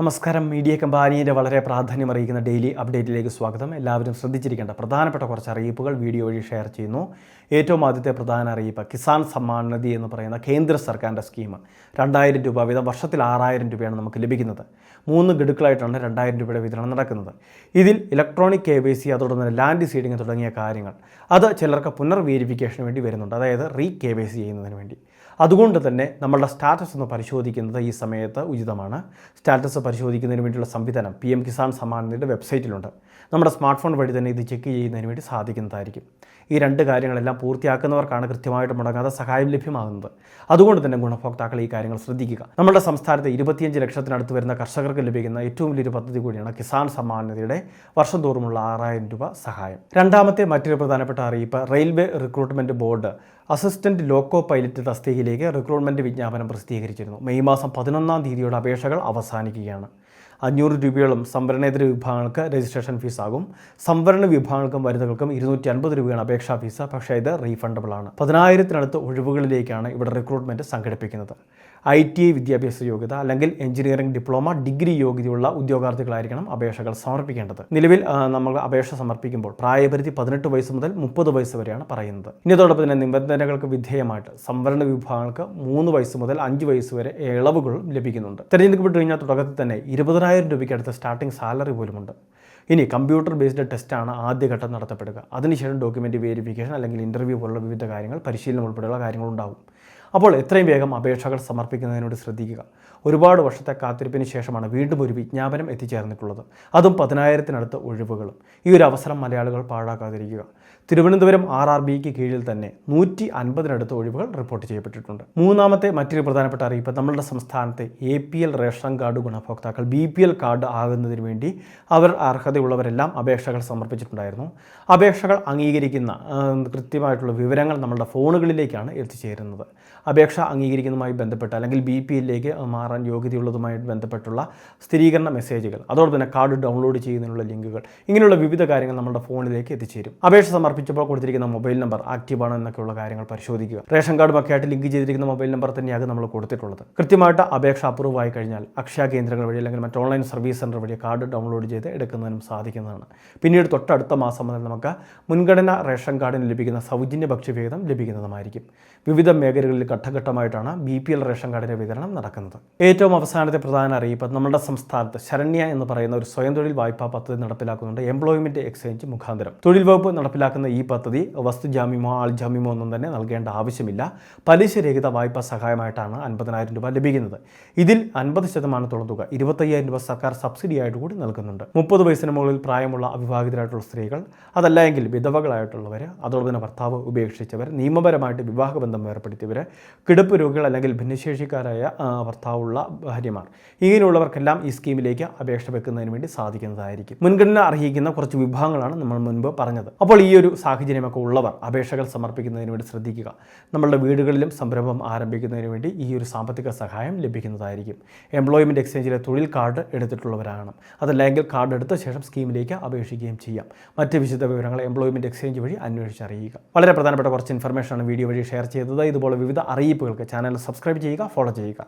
നമസ്കാരം. മീഡിയ കമ്പാനിയുടെ വളരെ പ്രാധാന്യം അറിയിക്കുന്ന ഡെയിലി അപ്ഡേറ്റിലേക്ക് സ്വാഗതം. എല്ലാവരും ശ്രദ്ധിച്ചിരിക്കേണ്ട പ്രധാനപ്പെട്ട കുറച്ച് അറിയിപ്പുകൾ വീഡിയോ വഴി ഷെയർ ചെയ്യുന്നു. ഏറ്റവും ആദ്യത്തെ പ്രധാന അറിയിപ്പ് കിസാൻ സമ്മാൻ നിധി എന്ന് പറയുന്ന കേന്ദ്ര സർക്കാരിന്റെ സ്കീം രണ്ടായിരം രൂപ വീതം വർഷത്തിൽ ആറായിരം രൂപയാണ് നമുക്ക് ലഭിക്കുന്നത്. മൂന്ന് ഗഡുക്കളായിട്ടാണ് രണ്ടായിരം രൂപയുടെ വിതരണം നടക്കുന്നത്. ഇതിൽ ഇലക്ട്രോണിക് കെ വൈ സി അതോടൊപ്പം തന്നെ ലാൻഡ് സീഡിങ് തുടങ്ങിയ കാര്യങ്ങൾ. അത് ചിലർക്ക് പുനർവേരിഫിക്കേഷന് വേണ്ടി വരുന്നുണ്ട്. അതായത് റീ കെ വൈ സി ചെയ്യുന്നതിന് വേണ്ടി. അതുകൊണ്ട് തന്നെ നമ്മളുടെ സ്റ്റാറ്റസ് ഒന്ന് പരിശോധിക്കുന്നത് ഈ സമയത്ത് ഉചിതമാണ്. സ്റ്റാറ്റസ് പരിശോധിക്കുന്നതിന് വേണ്ടിയുള്ള സംവിധാനം പി എം കിസാൻ നിധിയുടെ വെബ്സൈറ്റിലുണ്ട്. നമ്മുടെ സ്മാർട്ട് ഫോൺ വഴി തന്നെ ഇത് ചെക്ക് ചെയ്യുന്നതിന് വേണ്ടി സാധിക്കുന്നതായിരിക്കും. ഈ രണ്ട് കാര്യങ്ങളെല്ലാം പൂർത്തിയാക്കുന്നവർക്കാണ് കൃത്യമായിട്ട് മുടങ്ങാതെ സഹായം ലഭ്യമാകുന്നത്. അതുകൊണ്ട് തന്നെ ഗുണഭോക്താക്കൾ ഈ കാര്യങ്ങൾ ശ്രദ്ധിക്കുക. നമ്മുടെ സംസ്ഥാനത്തെ ഇരുപത്തിയഞ്ച് ലക്ഷത്തിനടുത്ത് വരുന്ന കർഷകർക്ക് ലഭിക്കുന്ന ഏറ്റവും വലിയൊരു പദ്ധതി കൂടിയാണ് കിസാൻ സമ്മാൻ നിധിയുടെ വർഷം തോറുമുള്ള ആറായിരം രൂപ സഹായം. രണ്ടാമത്തെ മറ്റൊരു പ്രധാനപ്പെട്ട അറിയിപ്പ് railway recruitment board assistant loco pilot തസ്തികയിലേക്ക് റിക്രൂട്ട്മെന്റ് വിജ്ഞാപനം പ്രസിദ്ധീകരിച്ചിരുന്നു. മെയ് മാസം പതിനൊന്നാം തീയതിയോടെ അപേക്ഷകൾ അവസാനിക്കുകയാണ്. അഞ്ഞൂറ് രൂപയോളം സംവരണേതര വിഭാഗങ്ങൾക്ക് രജിസ്ട്രേഷൻ ഫീസാകും. സംവരണ വിഭാഗങ്ങൾക്കും വനിതകൾക്കും ഇരുന്നൂറ്റി അൻപത് രൂപയാണ് അപേക്ഷാ ഫീസ്. പക്ഷേ ഇത് റീഫണ്ടബിൾ ആണ്. പതിനായിരത്തിനടുത്ത് ഒഴിവുകളിലേക്കാണ് ഇവിടെ റിക്രൂട്ട്മെന്റ് സംഘടിപ്പിക്കുന്നത്. ഐ ടി ഐ വിദ്യാഭ്യാസ യോഗ്യത അല്ലെങ്കിൽ എഞ്ചിനീയറിംഗ് ഡിപ്ലോമ ഡിഗ്രി യോഗ്യതയുള്ള ഉദ്യോഗാർത്ഥികളായിരിക്കണം അപേക്ഷകൾ സമർപ്പിക്കേണ്ടത്. നിലവിൽ നമ്മൾ അപേക്ഷ സമർപ്പിക്കുമ്പോൾ പ്രായപരിധി പതിനെട്ട് വയസ്സ് മുതൽ മുപ്പത് വയസ്സ് വരെയാണ് പറയുന്നത്. ഇനി തന്നെ നിബന്ധനകൾക്ക് വിധേയമായിട്ട് സംവരണ വിഭാഗങ്ങൾക്ക് മൂന്ന് വയസ്സ് മുതൽ അഞ്ച് വയസ്സ് വരെ ഇളവുകളും ലഭിക്കുന്നുണ്ട്. തിരഞ്ഞെടുക്കപ്പെട്ട് കഴിഞ്ഞാൽ തുടക്കത്തിൽ തന്നെ ഇരുപതിനായിരം രൂപയ്ക്ക് അടുത്ത സ്റ്റാർട്ടിംഗ് സാലറി പോലുമുണ്ട്. ഇനി കമ്പ്യൂട്ടർ ബേസ്ഡ് ടെസ്റ്റാണ് ആദ്യഘട്ടം നടത്തപ്പെടുക. അതിനുശേഷം ഡോക്യുമെന്റ് വെരിഫിക്കേഷൻ അല്ലെങ്കിൽ ഇന്റർവ്യൂ പോലുള്ള വിവിധ കാര്യങ്ങൾ പരിശീലനം ഉൾപ്പെടെയുള്ള കാര്യങ്ങളുണ്ടാവും അപ്പോൾ എത്രയും വേഗം അപേക്ഷകൾ സമർപ്പിക്കുന്നതിനോട് ശ്രദ്ധിക്കുക. ഒരുപാട് വർഷത്തെ കാത്തിരിപ്പിന് ശേഷമാണ് വീണ്ടും ഒരു വിജ്ഞാപനം എത്തിച്ചേർന്നിട്ടുള്ളത്. അതും പതിനായിരത്തിനടുത്ത് ഒഴിവുകളും. ഈ ഒരു അവസരം മലയാളികൾ പാഴാക്കാതിരിക്കുക. തിരുവനന്തപുരം ആർ ആർ ബിക്ക് കീഴിൽ തന്നെ നൂറ്റി അൻപതിനടുത്ത് ഒഴിവുകൾ റിപ്പോർട്ട് ചെയ്യപ്പെട്ടിട്ടുണ്ട്. മൂന്നാമത്തെ മറ്റൊരു പ്രധാനപ്പെട്ട അറിയിപ്പ് നമ്മളുടെ സംസ്ഥാനത്തെ A P L ration card ഗുണഭോക്താക്കൾ ബി പി എൽ കാർഡ് ആകുന്നതിന് വേണ്ടി അവർ അർഹതയുള്ളവരെല്ലാം അപേക്ഷകൾ സമർപ്പിച്ചിട്ടുണ്ടായിരുന്നു. അപേക്ഷകൾ അംഗീകരിക്കുന്ന കൃത്യമായിട്ടുള്ള വിവരങ്ങൾ നമ്മളുടെ ഫോണുകളിലേക്കാണ് എത്തിച്ചേരുന്നത്. അപേക്ഷ അംഗീകരിക്കുന്നതുമായി ബന്ധപ്പെട്ട് അല്ലെങ്കിൽ ബി പി എല്ലിലേക്ക് മാറാൻ യോഗ്യതയുള്ളതുമായി ബന്ധപ്പെട്ടുള്ള സ്ഥിരീകരണ മെസ്സേജുകൾ അതോടൊപ്പം തന്നെ കാർഡ് ഡൗൺലോഡ് ചെയ്യുന്നതിനുള്ള ലിങ്കുകൾ ഇങ്ങനെയുള്ള വിവിധ കാര്യങ്ങൾ നമ്മുടെ ഫോണിലേക്ക് എത്തിച്ചേരും. അപേക്ഷ സമർപ്പിച്ചപ്പോൾ കൊടുത്തിരിക്കുന്ന മൊബൈൽ നമ്പർ ആക്റ്റീവ് ആണോ എന്നൊക്കെയുള്ള കാര്യങ്ങൾ പരിശോധിക്കുക. റേഷൻ കാർഡുമൊക്കെ ആയിട്ട് ലിങ്ക് ചെയ്തിരിക്കുന്ന മൊബൈൽ നമ്പർ തന്നെയാണ് നമ്മൾ കൊടുത്തിട്ടുള്ളത്. കൃത്യമായിട്ട് അപേക്ഷ അപ്രൂവ് ആയി കഴിഞ്ഞാൽ അക്ഷയ കേന്ദ്രങ്ങൾ വഴി അല്ലെങ്കിൽ മറ്റ് ഓൺലൈൻ സർവീസ് സെന്റർ വഴി കാർഡ് ഡൗൺലോഡ് ചെയ്ത് എടുക്കുന്നതിനും സാധിക്കുന്നതാണ്. പിന്നീട് തൊട്ടടുത്ത മാസം മുതൽ നമുക്ക് മുൻഗണന റേഷൻ കാർഡിന് ലഭിക്കുന്ന സൗജന്യ ഭക്ഷ്യവിഹിതം ലഭിക്കുന്നതുമായിരിക്കും. വിവിധ മേഖലകളിൽ ഘട്ടഘട്ടമായിട്ടാണ് ബി പി എൽ റേഷൻ കാർഡിന്റെ വിതരണം നടക്കുന്നത്. ഏറ്റവും അവസാനത്തെ പ്രധാന അറിയിപ്പ് നമ്മുടെ സംസ്ഥാനത്ത് ശരണ്യ എന്ന് പറയുന്ന ഒരു സ്വയം തൊഴിൽ വായ്പാ പദ്ധതി നടപ്പിലാക്കുന്നുണ്ട്. എംപ്ലോയ്മെന്റ് എക്സ്ചേഞ്ച് മുഖാന്തരം. തൊഴിൽ വകുപ്പ് നടപ്പിലാക്കുന്ന ഈ പദ്ധതി വസ്തുജാമ്യമോ ആൾജാമ്യമോ ഒന്നും തന്നെ നൽകേണ്ട ആവശ്യമില്ല. പലിശരഹിത വായ്പാ സഹായമായിട്ടാണ് അൻപതിനായിരം രൂപ ലഭിക്കുന്നത്. ഇതിൽ അൻപത് ശതമാനത്തോളം തുക ഇരുപത്തയ്യായിരം രൂപ സർക്കാർ സബ്സിഡി ആയിട്ട് കൂടി നൽകുന്നുണ്ട്. മുപ്പത് വയസ്സിന് മുകളിൽ പ്രായമുള്ള അവിവാഹിതരായിട്ടുള്ള സ്ത്രീകൾ അതല്ല എങ്കിൽ വിധവകളായിട്ടുള്ളവർ അതോടൊപ്പം തന്നെ ഭർത്താവ് ഉപേക്ഷിച്ചവർ നിയമപരമായിട്ട് വിവാഹബന്ധം ഏർപ്പെടുത്തിയവർ കിടപ്പ് രോഗികൾ അല്ലെങ്കിൽ ഭിന്നശേഷിക്കാരായ ഭർത്താവുള്ള ഭാര്യമാർ ഇങ്ങനെയുള്ളവർക്കെല്ലാം ഈ സ്കീമിലേക്ക് അപേക്ഷ വെക്കുന്നതിന് വേണ്ടി സാധിക്കുന്നതായിരിക്കും. മുൻഗണന അർഹിക്കുന്ന കുറച്ച് വിഭാഗങ്ങളാണ് നമ്മൾ മുൻപ് പറഞ്ഞത്. അപ്പോൾ ഈ ഒരു സാഹചര്യമൊക്കെ ഉള്ളവർ അപേക്ഷകൾ സമർപ്പിക്കുന്നതിന് വേണ്ടി ശ്രദ്ധിക്കുക. നമ്മളുടെ വീടുകളിലും സംരംഭം ആരംഭിക്കുന്നതിന് വേണ്ടി ഈ ഒരു സാമ്പത്തിക സഹായം ലഭിക്കുന്നതായിരിക്കും. എംപ്ലോയ്മെന്റ് എക്സ്ചേഞ്ചിലെ തൊഴിൽ കാർഡ് എടുത്തിട്ടുള്ളവരാണ് അതല്ലെങ്കിൽ കാർഡ് എടുത്ത ശേഷം സ്കീമിലേക്ക് അപേക്ഷിക്കുകയും ചെയ്യാം. മറ്റ് വിശദ വിവരങ്ങൾ എംപ്ലോയ്മെന്റ് എക്സ്ചേഞ്ച് വഴി അന്വേഷിച്ചറിയുക. വളരെ പ്രധാനപ്പെട്ട കുറച്ച് ഇൻഫർമേഷനാണ് വീഡിയോ വഴി ഷെയർ ചെയ്തത്. ഇതുപോലെ വിവിധ അറിയിപ്പുകൾക്ക് ചാനൽ സബ്സ്ക്രൈബ് ചെയ്യുക ഫോളോ ചെയ്യുക.